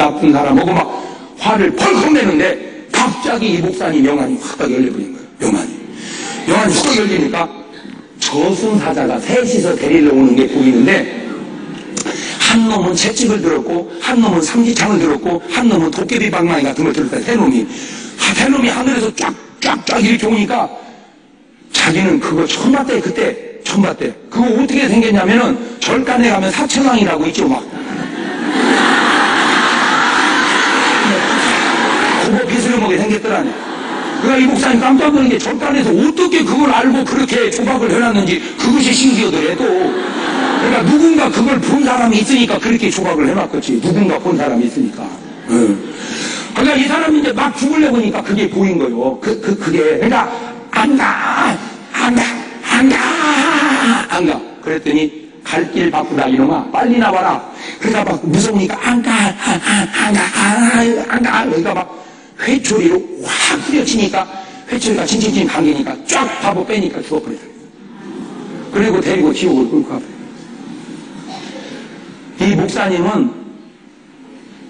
나쁜 사람하고 막 화를 펄컥 내는데 갑자기 이 목사님 영안이 확 열려버린 거예요. 영안이. 영안이 확 열리니까 저승사자가 셋이서 데리러 오는 게 보이는데 한 놈은 채찍을 들었고 한 놈은 삼지창을 들었고 한 놈은 도깨비 방망이 같은 걸 들었다. 세 놈이. 하- 세 놈이 하늘에서 쫙쫙쫙 이렇게 오니까 자기는 그거 처음 봤대 그때. 처음 봤대. 그거 어떻게 생겼냐면은 절간에 가면 사천왕이라고 있죠 막 그거 생겼더라니 그러니까 이 목사님 깜짝 놀란 게 절간에서 어떻게 그걸 알고 그렇게 조각을 해놨는지 그것이 신기하더래도 그러니까 누군가 그걸 본 사람이 있으니까 그렇게 조각을 해놨겠지. 누군가 본 사람이 있으니까. 응. 그러니까 이 사람이 이제 막 죽을래 보니까 그게 보인 거예요. 그, 그, 그게. 그러니까 안가 안가 안가 안가. 그랬더니 갈 길 바쁘다 이놈아. 빨리 나와라. 그러니까 막 무서우니까 안가 안가 안가. 그러니까 막 회초리로 확 후려치니까 회초리가 칭칭칭 감기니까 쫙 바보 빼니까 죽어버리더라 그리고 데리고 지옥을 끌고 가버려 이 목사님은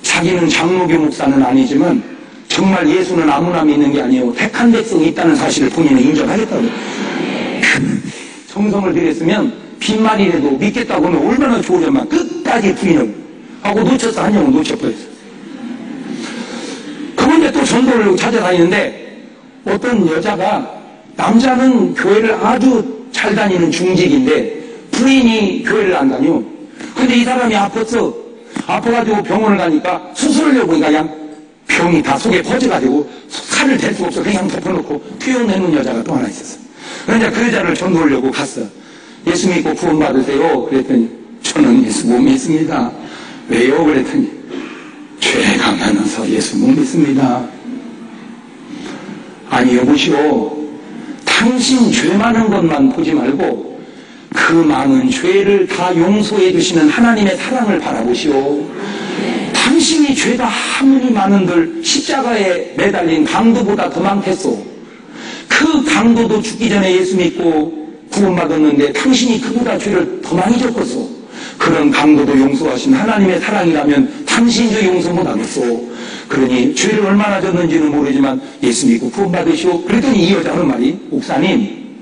자기는 장로교 목사는 아니지만 정말 예수는 아무나 믿는 게 아니에요. 택한 백성이 있다는 사실을 본인은 인정하겠다고. 정성을 들였으면 빈말이라도 믿겠다고 하면 얼마나 좋으련만 끝까지 부인을 하고 놓쳤어. 한 영은 놓쳐버렸어. 전도를 찾아다니는데 어떤 여자가 남자는 교회를 아주 잘 다니는 중직인데 부인이 교회를 안 다녀. 근데 이 사람이 아팠어. 아파가지고 병원을 가니까 수술하려고 보니까 그냥 병이 다 속에 퍼져가지고 살을 댈 수 없어. 그냥 덮어놓고 튀어내는 여자가 또 하나 있었어. 그러니까 그 여자를 전도하려고 갔어. 예수 믿고 구원받으세요. 그랬더니 저는 예수 못 믿습니다. 왜요? 그랬더니 죄가 많아서 예수 못 믿습니다. 아니 여보시오. 당신 죄 많은 것만 보지 말고 그 많은 죄를 다 용서해 주시는 하나님의 사랑을 바라보시오. 당신이 죄가 아무리 많은들 십자가에 매달린 강도보다 더 많겠소. 그 강도도 죽기 전에 예수 믿고 구원받았는데 당신이 그보다 죄를 더 많이 졌겠소. 그런 강도도 용서하신 하나님의 사랑이라면 당신도 용서 못하겠소. 그러니 죄를 얼마나 졌는지는 모르지만 예수 믿고 구원받으시오. 그랬더니 이 여자 하는 말이 목사님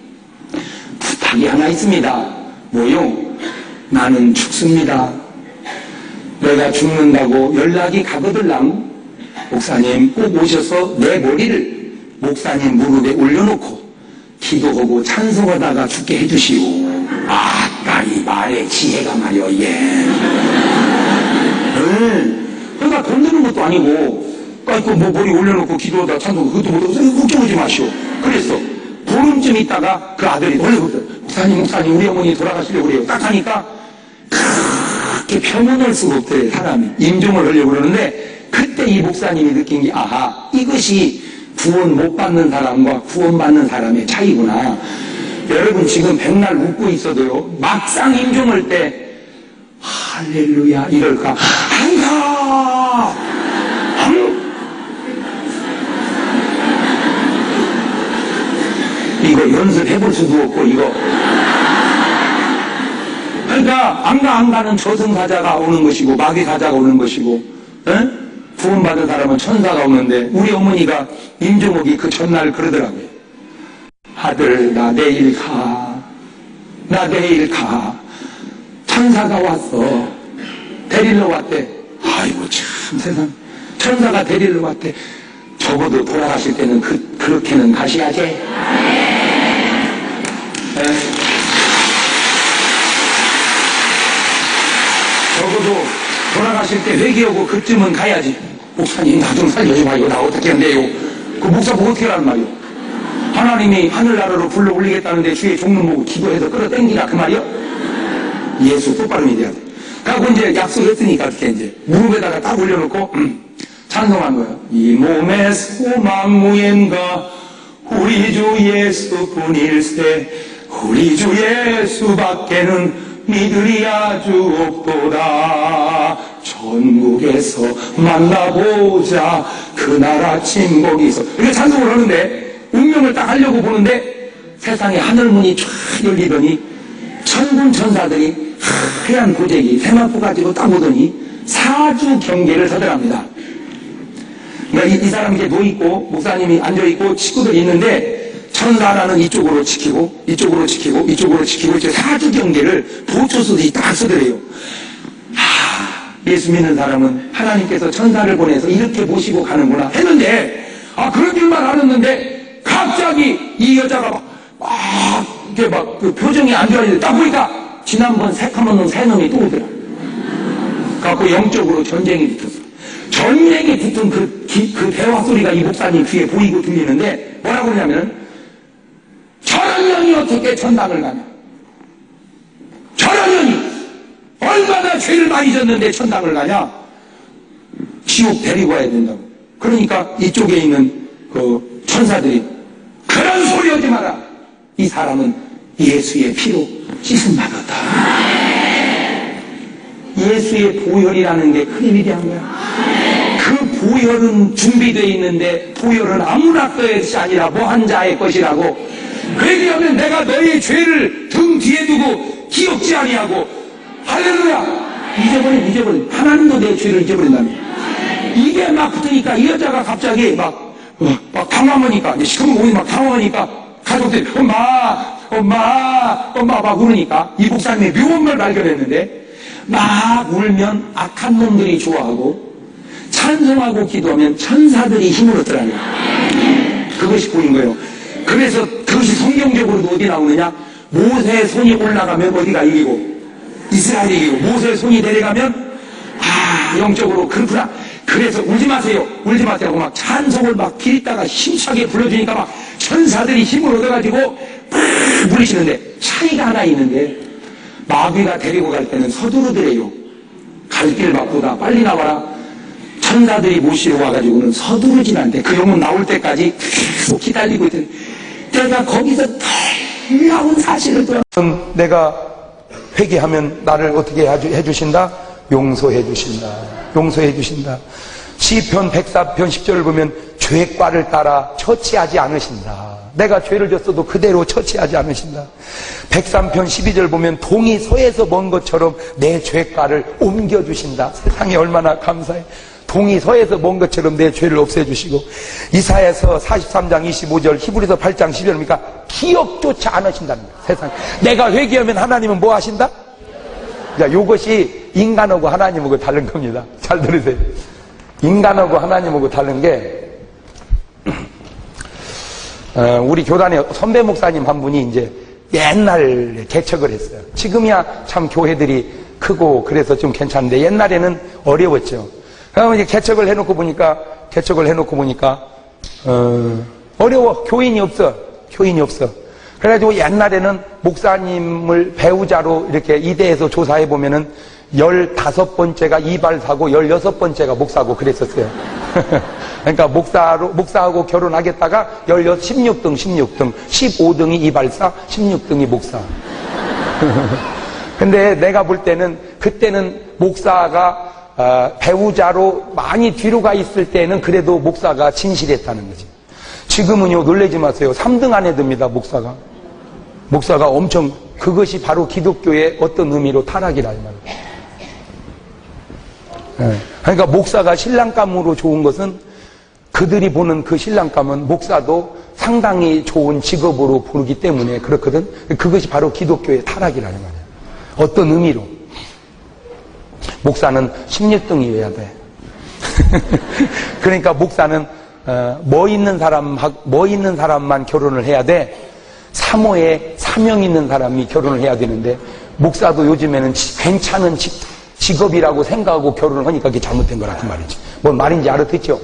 부탁이 하나 있습니다. 뭐요? 나는 죽습니다. 내가 죽는다고 연락이 가거들랑 목사님 꼭 오셔서 내 머리를 목사님 무릎에 올려놓고 기도하고 찬송하다가 죽게 해주시오. 아까 이 말의 지혜가 말이여 예. 응. 그러니까 건드는 것도 아니고 아이고 뭐 머리 올려놓고 기도하다 찬송 그것도 못하고 걱정하지 마시오. 그랬어. 보름쯤 있다가 그 아들이 놀래거든. 목사님 목사님 우리 어머니 돌아가시려고 그래요. 딱 하니까 그렇게 표현할 수가 없대 사람이 임종을 하려고 그러는데 그때 이 목사님이 느낀 게 아하 이것이 구원 못 받는 사람과 구원 받는 사람의 차이구나 여러분 지금 백날 웃고 있어도요 막상 임종할 때 할렐루야 이럴까 한 이거 연습해볼 수도 없고 이거. 그러니까 안가 안가는 저승사자가 오는 것이고 마귀 사자가 오는 것이고 에? 구원받은 사람은 천사가 오는데 우리 어머니가 임종옥이 그 전날 그러더라고요. 아들 나 내일 가 나 내일 가. 천사가 왔어. 데리러 왔대 아이고 참 세상 천사가 데리러 왔대 적어도 돌아가실 때는 그, 그렇게는 가셔야지 에? 적어도 돌아가실 때 회개하고 그쯤은 가야지. 목사님 나 좀 살려줘봐요. 나 어떻게 한대요? 그 목사 보고 어떻게 하란 말이요? 하나님이 하늘나라로 불러 올리겠다는데 주의 종로 보고 기도해서 끌어당기라 그 말이요? 예수 똑바로 믿어야 돼. 그하고 이제 약속했으니까 어떻게 이제 무릎에다가 딱 올려놓고 음, 찬송한 거예요. 이 몸의 소망 무엔가? 우리 주 예수뿐일세. 우리 주 예수밖에는 믿으리 아주 없도다. 전국에서 만나보자. 그날 아침 거기서 이렇게 찬송을 하는데 운명을 딱 하려고 보는데 세상에 하늘문이 쫙 열리더니 천군 천사들이 하얀 고데기 세마포 가지고 딱 오더니 사주 경계를 서들합니다. 그러니까 이, 이 사람이 이제 누워 있고, 목사님이 앉아 있고, 친구들이 있는데, 천사 하나는 이쪽으로 지키고, 이쪽으로 지키고, 이쪽으로 지키고, 이제 사주 경계를 보초서들이 딱. 하, 예수 믿는 사람은 하나님께서 천사를 보내서 이렇게 모시고 가는구나 했는데, 아, 그런 줄만 알았는데, 갑자기 이 여자가 막, 막, 이렇게 막, 그 표정이 안 좋아지는데, 딱 보니까, 지난번 새카만 놈 새놈이 또 오더라. 갖고 영적으로 전쟁이 붙었어. 전쟁이 붙은 그, 기- 그 대화 소리가 이 목사님 귀에 보이고 들리는데 뭐라고 그러냐면 저런 년이 어떻게 천당을 가냐? 저런 년이 얼마나 죄를 많이 졌는데 천당을 가냐? 지옥 데리고 와야 된다고. 그러니까 이쪽에 있는 그 천사들이 그런 소리 하지 마라. 이 사람은 예수의 피로 씻음 받았다. 예수의 보혈이라는 게큰 위대한 거야. 그 보혈은 준비되어 있는데 보혈은 아무나 것이 아니라 뭐한 자의 것이라고. 왜냐하면 내가 너의 죄를 등 뒤에 두고 기억지 아니하고 할렐루야 잊어버린 잊어버린 하나님도 내 죄를 잊어버린다며 이게 막 붙으니까 이 여자가 갑자기 막, 어, 막 당황하니까 시커먼 몸이 막 당황하니까 가족들이 엄마 엄마 엄마 막 울으니까 이 목사님이 묘한 걸 발견했는데 막 울면 악한 놈들이 좋아하고 찬송하고 기도하면 천사들이 힘을 거예요. 그것이 보인 거예요. 그래서 그것이 성경적으로도 어디 나오느냐? 모세의 손이 올라가면 어디가 이기고 이스라엘이 이기고 모세의 손이 내려가면 아 영적으로 그렇구나. 그래서 울지 마세요. 울지 마세요. 막 찬송을 막 기리다가 힘차게 불러주니까 막 천사들이 힘을 얻어가지고 막 부르시는데 차이가 하나 있는데 마귀가 데리고 갈 때는 서두르더래요. 갈 길 바쁘다. 빨리 나와라. 천사들이 모시러 와가지고는 서두르진 않대. 그 영혼 나올 때까지 계속 기다리고 있더니 내가 거기서 놀라운 사실을 또 내가 회개하면 나를 어떻게 해주- 해주신다? 용서해 주신다. 용서해 주신다. 시편 104편 10절을 보면 죄과를 따라 처치하지 않으신다. 내가 죄를 졌어도 그대로 처치하지 않으신다. 103편 12절 보면 동이 서에서 먼 것처럼 내 죄과를 옮겨주신다. 세상에 얼마나 감사해. 동이 서에서 먼 것처럼 내 죄를 없애주시고 이사에서 43장 25절 히브리서 8장 10절입니까? 기억조차 않으신답니다. 세상 내가 회개하면 하나님은 뭐 하신다? 자, 요것이 인간하고 하나님하고 다른 겁니다. 잘 들으세요. 인간하고 하나님하고 다른 게 어, 우리 교단에 선배 목사님 한 분이 이제 옛날에 개척을 했어요. 지금이야 참 교회들이 크고 그래서 좀 괜찮은데 옛날에는 어려웠죠. 그러면 이제 개척을 해놓고 보니까 개척을 해놓고 보니까 어, 어려워 교인이 없어 교인이 없어. 그래가지고 옛날에는 목사님을 배우자로 이렇게 이대에서 조사해 보면은 열다섯 번째가 이발사고 열여섯 번째가 목사고 그랬었어요. 그러니까 목사로, 목사하고 결혼하겠다가 열여, 16등, 16등, 15등이 이발사, 16등이 목사. 근데 내가 볼 때는 그때는 목사가 어, 배우자로 많이 뒤로 가 있을 때는 그래도 목사가 진실했다는 거지. 지금은요, 놀라지 마세요. 3등 안에 듭니다, 목사가. 목사가 엄청, 그것이 바로 기독교의 어떤 의미로 타락이라, 이 말이에요. 예. 그러니까 목사가 신랑감으로 좋은 것은 그들이 보는 그 신랑감은 목사도 상당히 좋은 직업으로 보기 때문에 그렇거든. 그것이 바로 기독교의 타락이라는 말이에요. 어떤 의미로. 목사는 16등이어야 돼. 그러니까 목사는 어, 뭐 있는 사람, 뭐 있는 사람만 결혼을 해야 돼. 사모에 사명 있는 사람이 결혼을 해야 되는데 목사도 요즘에는 지- 괜찮은 직, 직업이라고 생각하고 결혼을 하니까 그게 잘못된 거라 그 말이지. 뭔 말인지 알아듣죠?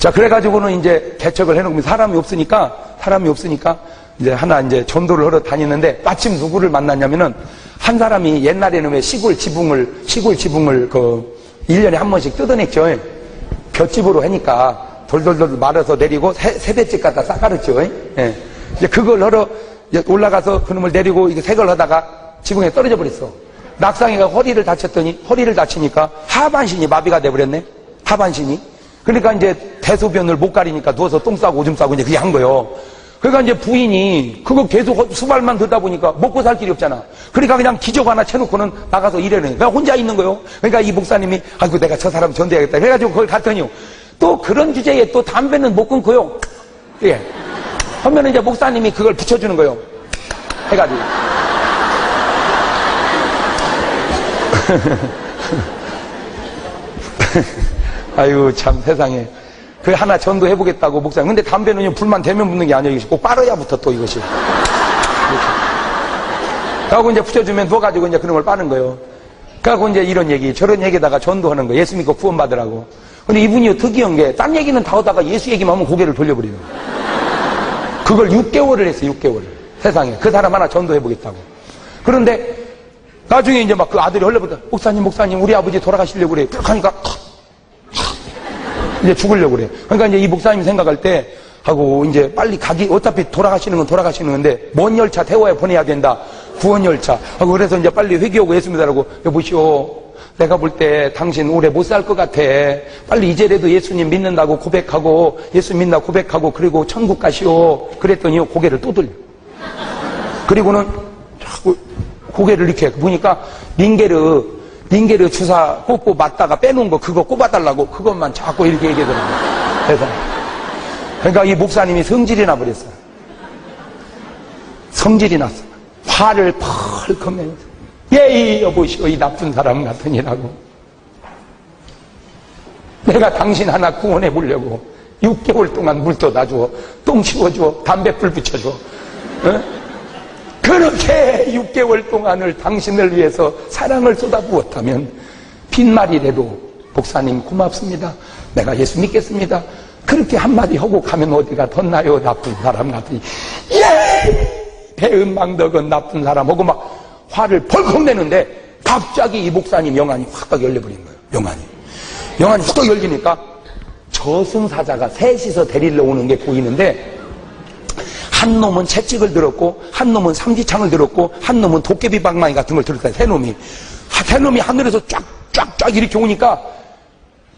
자, 그래가지고는 이제 개척을 해놓으면 사람이 없으니까, 사람이 없으니까, 이제 하나 이제 전도를 하러 다니는데, 마침 누구를 만났냐면은, 한 사람이 옛날에는 왜 시골 지붕을, 시골 지붕을 그, 1년에 한 번씩 뜯어냈죠. 볏집으로 하니까, 돌돌돌 말아서 내리고, 세, 세대집 갖다 싹가르죠. 예. 이제 그걸 하러 올라가서 그놈을 내리고, 이게 색을 하다가 지붕에 떨어져 버렸어. 낙상이가 허리를 다쳤더니, 허리를 다치니까 하반신이 마비가 돼버렸네. 하반신이. 그러니까 이제 대소변을 못 가리니까 누워서 똥 싸고 오줌 싸고 이제 그게 한 거예요. 그러니까 이제 부인이 그거 계속 수발만 듣다 보니까 먹고 살 길이 없잖아. 그러니까 그냥 기적 하나 채놓고는 나가서 일하는 거야. 혼자 있는 거요. 그러니까 이 목사님이 아이고 내가 저 사람 전대야겠다. 그래가지고 거기 갔더니요. 또 그런 주제에 또 담배는 못 끊고요. 예. 하면 이제 목사님이 그걸 붙여주는 거요. 해가지고. 아유 참 세상에 그 하나 전도해 보겠다고 목사님. 근데 담배는요 불만 대면 붙는 게 아니에요 꼭 빨아야 붙어 또 이것이. 이렇게. 그하고 이제 붙여주면 누워가지고 이제 그런 걸 빠는 거예요. 그하고 이제 이런 얘기 저런 얘기에다가 전도하는 거. 예수 믿고 구원받으라고. 근데 이분이 특이한 게 딴 얘기는 다 하다가 예수 얘기만 하면 고개를 돌려버리는 거예요. 그걸 6개월을 했어요 6개월을 세상에. 그 사람 하나 전도해보겠다고. 그런데 나중에 이제 막 그 아들이 흘려보다 목사님 목사님 우리 아버지 돌아가시려고 그래. 쭉 하니까 이제 죽으려고 그래. 그러니까 이제 이 목사님 생각할 때 하고 이제 빨리 가기 어차피 돌아가시는 건 돌아가시는 건데 먼 열차 태워야 보내야 된다. 구원 열차. 하고 그래서 이제 빨리 회개하고 예수 믿으라고 여보시오. 내가 볼 때 당신 오래 못 살 것 같아. 빨리 이제라도 예수님 믿는다고 고백하고 예수 믿나 고백하고 그리고 천국 가시오. 그랬더니 고개를 또 돌려. 그리고는 자꾸 고개를 이렇게 보니까 링게르 링게르 주사 꽂고 맞다가 빼놓은 거 그거 꼽아달라고 그것만 자꾸 이렇게 얘기하더라고요. 그래서 그러니까 이 목사님이 성질이 나버렸어요. 성질이 났어. 화를 펄 내면서 예이 여보시오 이 나쁜 사람 같으니라고 내가 당신 하나 구원해 보려고 6개월 동안 물 떠다줘 똥 치워줘 담배 불 붙여줘 어? 그렇게 6개월 동안을 당신을 위해서 사랑을 쏟아부었다면 빈말이라도 목사님 고맙습니다. 내가 예수 믿겠습니다. 그렇게 한마디 하고 가면 어디가 덧나요? 나쁜 사람 같으니. 예! 배은망덕은 나쁜 사람 하고 막 화를 벌컥 내는데 갑자기 이 목사님 영안이 확 열려버린 거예요. 영안이. 영안이 확 열리니까 저승사자가 셋이서 데리러 오는 게 보이는데 한 놈은 채찍을 들었고 한 놈은 삼지창을 들었고 한 놈은 도깨비 방망이 같은 걸 들었다. 세 놈이. 하- 세 놈이 하늘에서 쫙쫙쫙 이렇게 오니까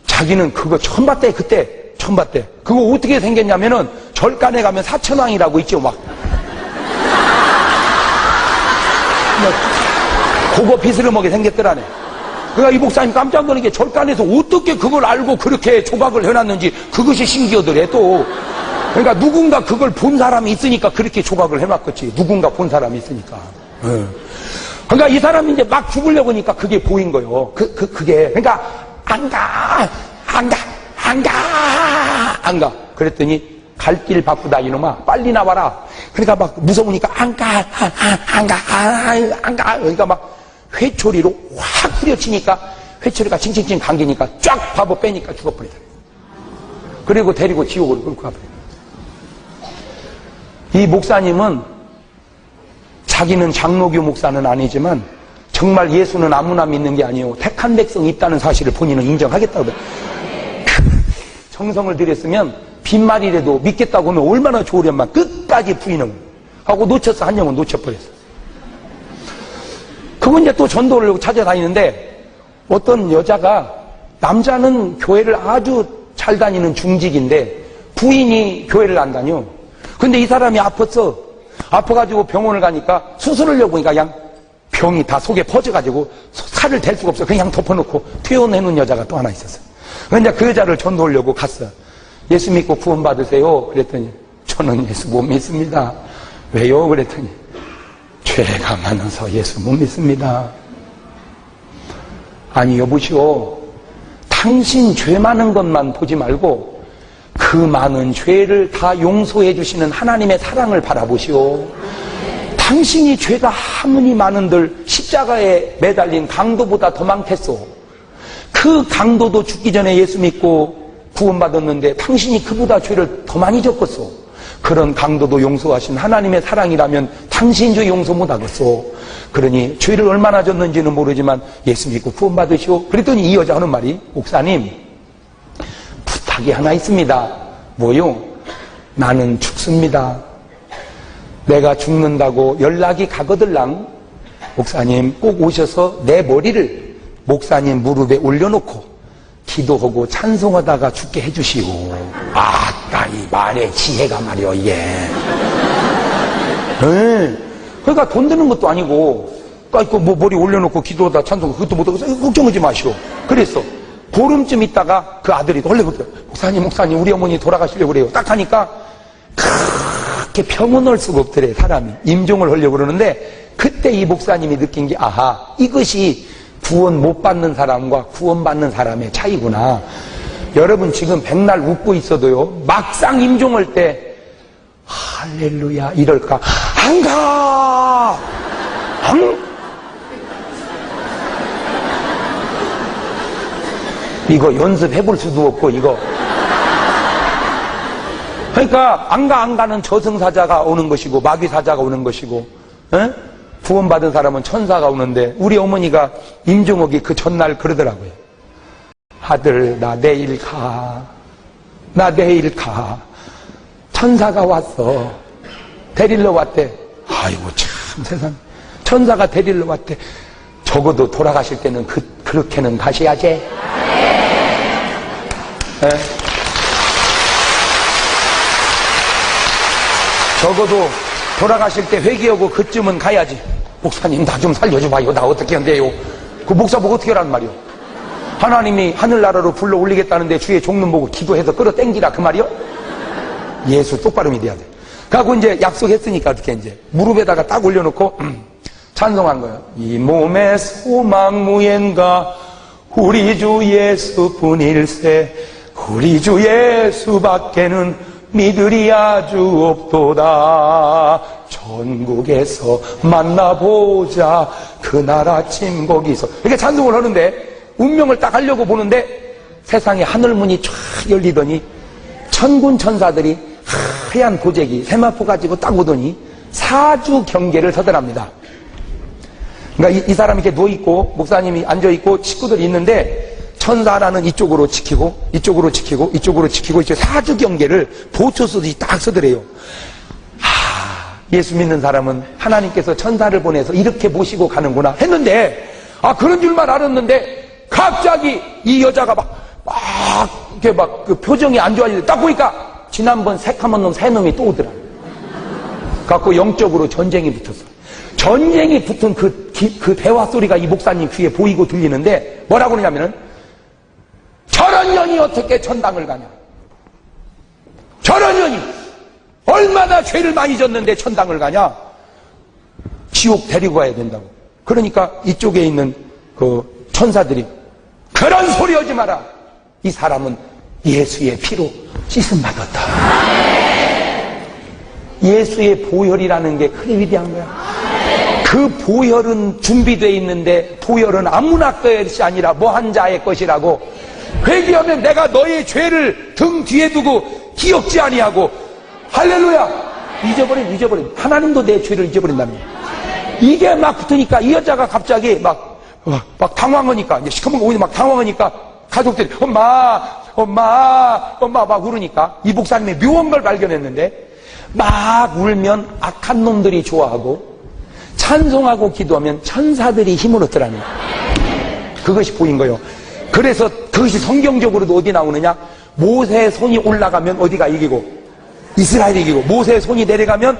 자기는 그거 처음 봤대 그때 처음 봤대. 그거 어떻게 생겼냐면은 절간에 가면 사천왕이라고 있죠 막. 그거 비스름하게 생겼더라네. 그러니까 이 목사님 깜짝 놀란 게 절간에서 어떻게 그걸 알고 그렇게 조각을 해놨는지 그것이 신기하더래 또 그러니까 누군가 그걸 본 사람이 있으니까 그렇게 조각을 해놨겠지. 누군가 본 사람이 있으니까. 예. 그러니까 이 사람이 이제 막 죽으려고 하니까 그게 보인 거예요. 그, 그, 그게. 그러니까 안 가! 안 가! 안 가! 안 가! 그랬더니 갈 길 바쁘다 이놈아 빨리 나와라. 그러니까 막 무서우니까 안 가! 안, 가! 안, 안 가! 그러니까 막 회초리로 확 후려치니까 회초리가 칭칭칭 감기니까 쫙 바보 빼니까 죽어버리더라. 그리고 데리고 지옥으로 끌고 가버려. 이 목사님은 자기는 장로교 목사는 아니지만 정말 예수는 아무나 믿는 게 아니에요. 택한 백성이 있다는 사실을 본인은 인정하겠다고 그래. 정성을 들였으면 빈말이라도 믿겠다고 하면 얼마나 좋으련만 끝까지 부인을 하고 놓쳤어. 한 영은 놓쳐버렸어. 그건 이제 또 전도를 찾아다니는데 어떤 여자가 남자는 교회를 아주 잘 다니는 중직인데 부인이 교회를 안 다녀. 근데 이 사람이 아팠어. 아파가지고 병원을 가니까 수술을 하려고 보니까 그냥 병이 다 속에 퍼져가지고 살을 댈 수가 없어. 그냥 덮어놓고 퇴원해놓은 여자가 또 하나 있었어. 근데 그 여자를 전도하려고 갔어. 예수 믿고 구원받으세요. 그랬더니 저는 예수 못 믿습니다. 왜요? 그랬더니 죄가 많아서 예수 못 믿습니다. 아니 여보시오. 당신 죄 많은 것만 보지 말고 그 많은 죄를 다 용서해 주시는 하나님의 사랑을 바라보시오. 당신이 죄가 아무리 많은들 십자가에 매달린 강도보다 더 많겠소. 그 강도도 죽기 전에 예수 믿고 구원받았는데 당신이 그보다 죄를 더 많이 졌겠소. 그런 강도도 용서하신 하나님의 사랑이라면 당신 죄 용서 못하겠소. 그러니 죄를 얼마나 졌는지는 모르지만 예수 믿고 구원받으시오. 그랬더니 이 여자 하는 말이 목사님 부탁이 하나 있습니다. 뭐요? 나는 죽습니다. 내가 죽는다고 연락이 가거들랑 목사님 꼭 오셔서 내 머리를 목사님 무릎에 올려놓고 기도하고 찬송하다가 죽게 해주시오. 아따, 이 말의 지혜가 말이여, 이게. 예. 그러니까 돈 드는 것도 아니고, 그러니까 뭐 머리 올려놓고 기도하다 찬송, 그것도 못하고, 걱정하지 마시오. 그랬어. 보름쯤 있다가 그 아들이 놀래거든. 목사님, 목사님, 우리 어머니 돌아가시려고 그래요. 딱 하니까, 그렇게 평온할 수가 없더래, 사람이. 임종을 하려고 그러는데, 그때 이 목사님이 느낀 게, 아하, 이것이 구원 못 받는 사람과 구원 받는 사람의 차이구나. 여러분 지금 백날 웃고 있어도요, 막상 임종할 때, 할렐루야, 이럴까? 안 가! 안! 이거 연습해 볼 수도 없고, 이거. 그러니까 안 가 안 가는 저승사자가 오는 것이고 마귀사자가 오는 것이고 에? 구원받은 사람은 천사가 오는데 우리 어머니가 임종옥이 그 전날 그러더라고요. 아들 나 내일 가. 나 내일 가. 천사가 왔어. 데리러 왔대. 아이고 참 세상. 천사가 데리러 왔대. 적어도 돌아가실 때는 그, 그렇게는 가셔야지. 에? 적어도 돌아가실 때 회개하고 그쯤은 가야지. 목사님, 나 좀 살려줘봐요. 나 어떻게 한대요? 그 목사 보고 어떻게 하란 말이요? 하나님이 하늘나라로 불러 올리겠다는데 주의 종문 보고 기도해서 끌어 땡기라 그 말이요? 예수 똑바로 믿어야 돼. 그하고 이제 약속했으니까 어떻게 이제 무릎에다가 딱 올려놓고 음, 찬송한 거예요. 이 몸의 소망 무엔가 우리 주 예수뿐일세 우리 주 예수밖에는 믿으리 아주 없도다. 전국에서 만나보자. 그날 아침 거기서. 이렇게 찬송을 하는데 운명을 딱 하려고 보는데 세상에 하늘문이 쫙 열리더니 천군 천사들이 하얀 고재기 세마포 가지고 딱 오더니 사주 경계를 서더랍니다. 그러니까 이, 이 사람이 이렇게 누워있고, 목사님이 앉아있고, 식구들이 있는데, 천사 하나는 이쪽으로 지키고, 이쪽으로 지키고, 이쪽으로 지키고, 이제 사주 경계를 보초 쓰듯이 딱 쓰더래요. 하, 예수 믿는 사람은 하나님께서 천사를 보내서 이렇게 모시고 가는구나 했는데, 아, 그런 줄만 알았는데, 갑자기 이 여자가 막, 막, 이렇게 막, 그 표정이 안 좋아지는데, 딱 보니까, 지난번 새카만 놈, 새 놈이 또 오더라. 갖고 영적으로 전쟁이 붙었어. 전쟁이 붙은 그, 기- 그 대화 소리가 이 목사님 귀에 보이고 들리는데 뭐라고 그러냐면은 저런 년이 어떻게 천당을 가냐. 저런 년이 얼마나 죄를 많이 졌는데 천당을 가냐. 지옥 데리고 가야 된다고. 그러니까 이쪽에 있는 그 천사들이 그런 소리 하지 마라. 이 사람은 예수의 피로 씻음 받았다. 예수의 보혈이라는 게 그리 위대한 거야. 그 보혈은 준비되어 있는데 보혈은 아무나 것이 아니라 뭐한 자의 것이라고 회개하면 내가 너의 죄를 등 뒤에 두고 기억지 아니하고 할렐루야 잊어버린 잊어버린 하나님도 내 죄를 잊어버린다는 거야 이게 막 붙으니까 이 여자가 갑자기 막, 막, 막 당황하니까 이제 시커먼 거 오니 막 당황하니까 가족들이 엄마 엄마 엄마 막 울으니까 이 목사님이 묘한 걸 발견했는데 막 울면 악한 놈들이 좋아하고 찬송하고 기도하면 천사들이 힘을 얻더라는. 그것이 보인 거예요. 그래서 그것이 성경적으로도 어디 나오느냐? 모세의 손이 올라가면 어디가 이기고 이스라엘이 이기고 모세의 손이 내려가면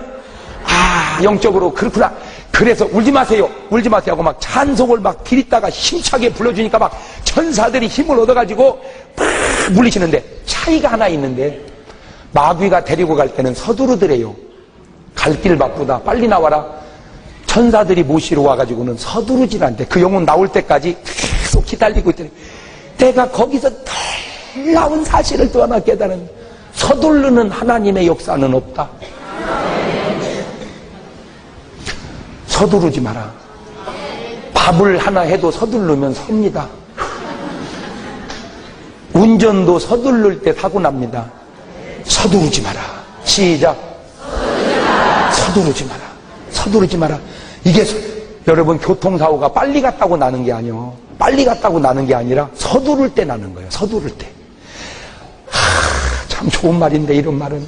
아 영적으로 그렇구나. 그래서 울지 마세요. 울지 마세요 하고 막 찬송을 막 기리다가 힘차게 불러주니까 막 천사들이 힘을 얻어가지고 막 물리치는데 차이가 하나 있는데 마귀가 데리고 갈 때는 서두르더래요. 갈 길 바쁘다. 빨리 나와라. 천사들이 모시러 와가지고는 서두르질 않대. 그 영혼 나올 때까지 계속 기다리고 있더니 내가 거기서 놀라운 사실을 또 하나 깨달은 서두르는 하나님의 역사는 없다. 서두르지 마라. 밥을 하나 해도 서두르면 섭니다. 운전도 서두를 때 사고 납니다. 서두르지 마라. 시작. 서두르지 마라. 서두르지 마라. 이게 서- 여러분 교통사고가 빨리 갔다고 나는 게 아니요. 빨리 갔다고 나는 게 아니라 서두를 때 나는 거예요. 서두를 때. 하, 참 좋은 말인데 이런 말은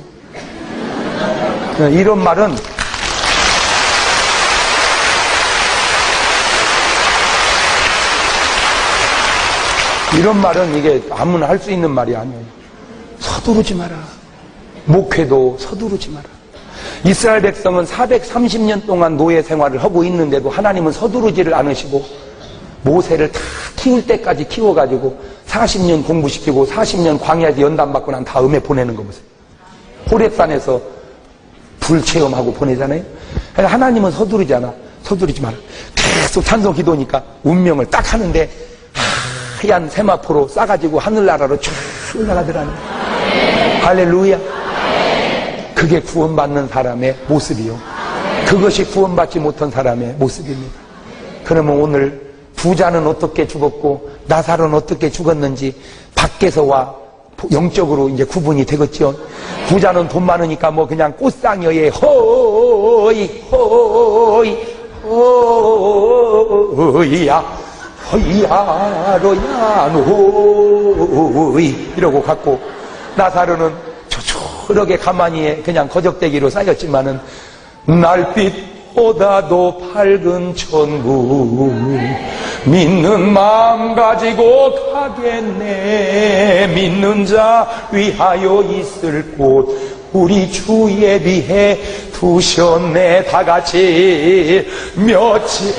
네, 이런 말은 이런 말은 이게 아무나 할 수 있는 말이 아니에요. 서두르지 마라. 목회도 서두르지 마라. 이스라엘 백성은 430년 동안 노예 생활을 하고 있는데도 하나님은 서두르지를 않으시고 모세를 다 키울 때까지 키워가지고 40년 공부시키고 40년 광야에서 연단받고 난 다음에 보내는 거 보세요. 호랩산에서 불체험하고 보내잖아요. 하나님은 서두르지 않아. 서두르지 마라. 계속 찬송 기도니까 운명을 딱 하는데 하얀 세마포로 싸가지고 하늘나라로 쫙 올라가더라는 할렐루야. 그게 구원받는 사람의 모습이요. 그것이 구원받지 못한 사람의 모습입니다. 그러면 오늘 부자는 어떻게 죽었고 나사로는 어떻게 죽었는지 밖에서와 영적으로 이제 구분이 되겠죠. 부자는 돈 많으니까 뭐 그냥 꽃상여에 허이 허이 허이야 허이야로야 노이 이러고 갔고 나사로는 초초하게 가만히 그냥 거적대기로 쌓였지만은 날빛 보다도 밝은 천국 믿는 마음 가지고 가겠네. 믿는 자 위하여 있을 곳 우리 주 예비해 두셨네. 다 같이 며칠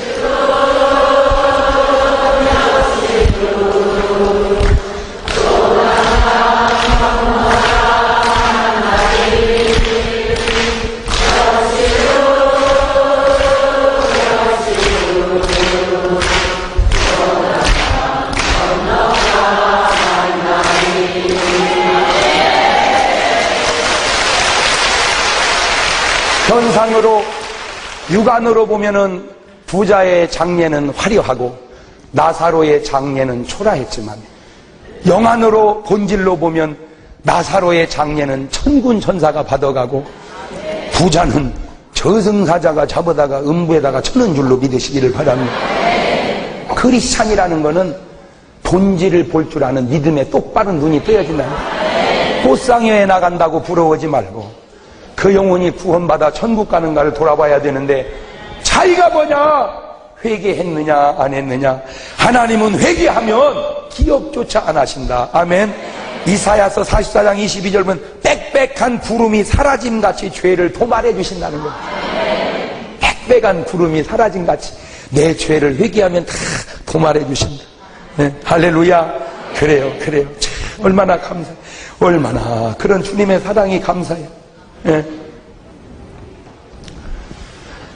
육안으로 보면은 부자의 장례는 화려하고 나사로의 장례는 초라했지만 영안으로 본질로 보면 나사로의 장례는 천군 천사가 받아가고 부자는 저승사자가 잡아다가 음부에다가 쳐는 줄로 믿으시기를 바랍니다. 크리스찬이라는 거는 본질을 볼 줄 아는 믿음의 똑바른 눈이 뜨여진다. 꽃상여에 나간다고 부러워하지 말고 그 영혼이 구원받아 천국 가는가를 돌아봐야 되는데 자기가 뭐냐? 회개했느냐 안 했느냐? 하나님은 회개하면 기억조차 안 하신다. 아멘. 이사야서 44장 22절 보면 빽빽한 구름이 사라짐 같이 죄를 도말해 주신다는 거예요. 빽빽한 구름이 사라짐 같이 내 죄를 회개하면 다 도말해 주신다. 네, 할렐루야. 그래요 그래요. 참, 얼마나 감사해 얼마나. 그런 주님의 사랑이 감사해요 예.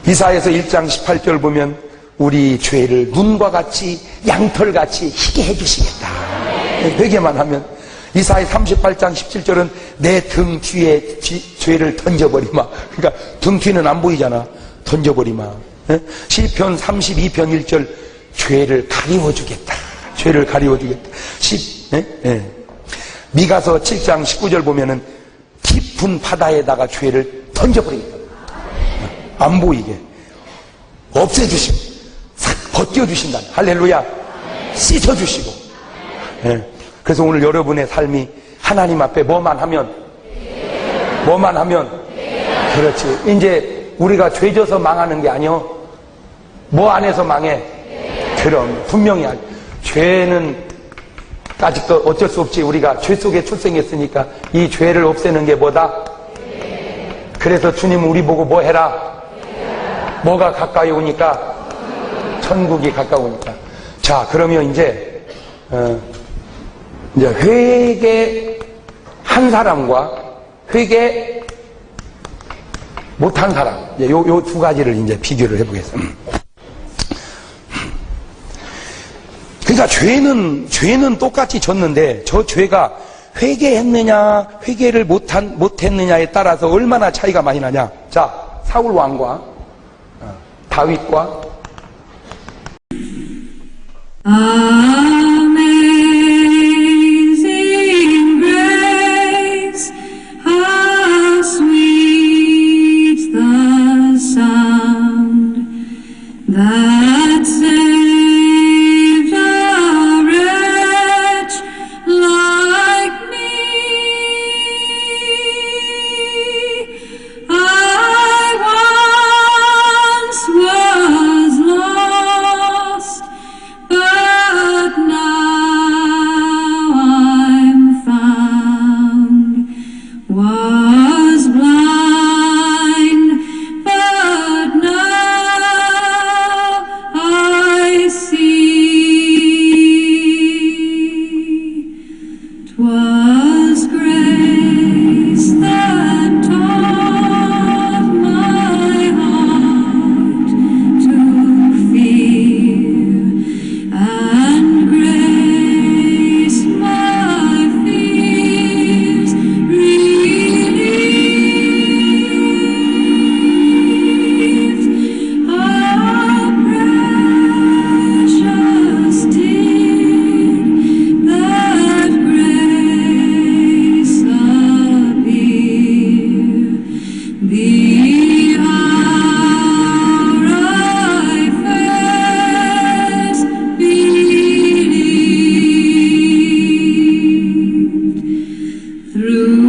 이사에서 1장 18절 보면 우리 죄를 눈과 같이 양털같이 희게 해주시겠다. 예, 회개만 하면 이사의 38장 17절은 내 등 뒤에 지- 죄를 던져버리마. 그러니까 등 뒤는 안 보이잖아. 던져버리마. 예? 시편 32편 1절 죄를 가리워주겠다. 죄를 가리워주겠다. 시, 예? 예. 미가서 7장 19절 보면은 깊은 바다에다가 죄를 던져버리겠다. 안 보이게. 없애주시고, 싹 벗겨주신다. 할렐루야. 씻어주시고. 예. 그래서 오늘 여러분의 삶이 하나님 앞에 뭐만 하면, 뭐만 하면, 그렇지. 이제 우리가 죄져서 망하는 게 아니요. 뭐 안에서 망해? 그럼, 분명히. 죄는 아직도 어쩔 수 없지. 우리가 죄 속에 출생했으니까 이 죄를 없애는 게 뭐다? 그래서 주님은 우리 보고 뭐 해라? 뭐가 가까이 오니까? 천국이 가까우니까. 자, 그러면 이제, 어, 이제 회개 한 사람과 회개 못한 사람. 요, 요 두 가지를 이제 비교를 해보겠습니다. 그러니까 죄는 죄는 똑같이 졌는데 저 죄가 회개했느냐 회개를 못한 못했느냐에 따라서 얼마나 차이가 많이 나냐. 자 사울 왕과 어, 다윗과 아... 아. through